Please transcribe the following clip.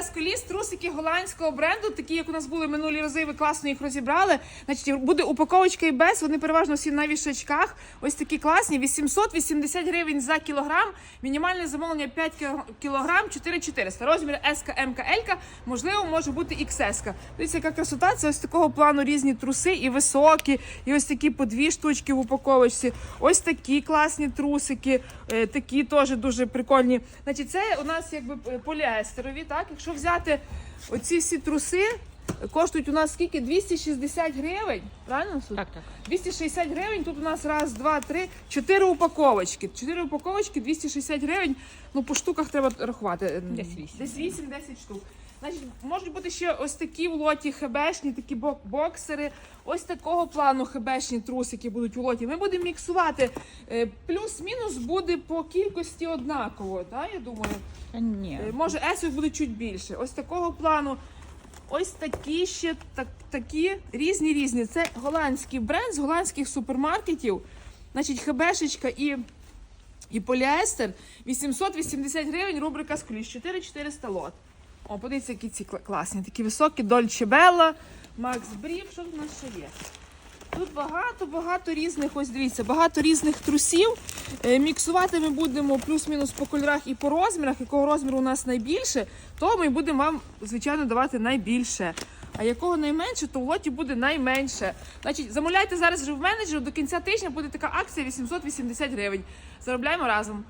Касколіс, трусики голландського бренду, такі, як у нас були минулі рази, ви класно їх розібрали. Значить, буде упаковочка і без, вони переважно всі на вішачках. Ось такі класні. 880 гривень за кілограм. Мінімальне замовлення 5 кіл- кілограм, 4400. Розмір СК, МК, можливо, може бути XS. Дивіться, яка красота. Це ось такого плану різні труси, і високі, і ось такі по дві штучки в упаковочці. Ось такі класні трусики, е, такі теж дуже прикольні. Значить, це у нас якби е, поліестерові. Так, якщо взяти оці всі труси, коштують у нас скільки? 260 гривень. Правильно? Так, так. 260 гривень. Тут у нас раз, два, три, чотири упаковочки. Чотири упаковочки, 260 гривень. Ну, по штуках треба рахувати. Десь вісім. Десь 8-10 штук. Значить, можуть бути ще ось такі в лоті хебешні, такі бок- боксери. Ось такого плану хебешні трусики будуть у лоті. Ми будемо міксувати. Е, Плюс-мінус буде по кількості однаково, так, я думаю. Та ні. Е, Може, есів буде чуть більше. Ось такого плану. Ось такі ще так, такі різні різні. Це голландський бренд з голландських супермаркетів. Значить, хебешечка і, і поліестер 880 гривень, рубрика скліш, 4400 лот. О, подивіться, які ці класні, такі високі, Дольче Белла, Макс Брів. Що в нас ще є? Тут багато-багато різних, ось дивіться, багато різних трусів. Е, Міксувати ми будемо плюс-мінус по кольорах і по розмірах. Якого розміру у нас найбільше, то ми будемо вам, звичайно, давати найбільше. А якого найменше, то в лоті буде найменше. Значить, замовляйте зараз вже в менеджер, до кінця тижня буде така акція 880 гривень. Заробляємо разом.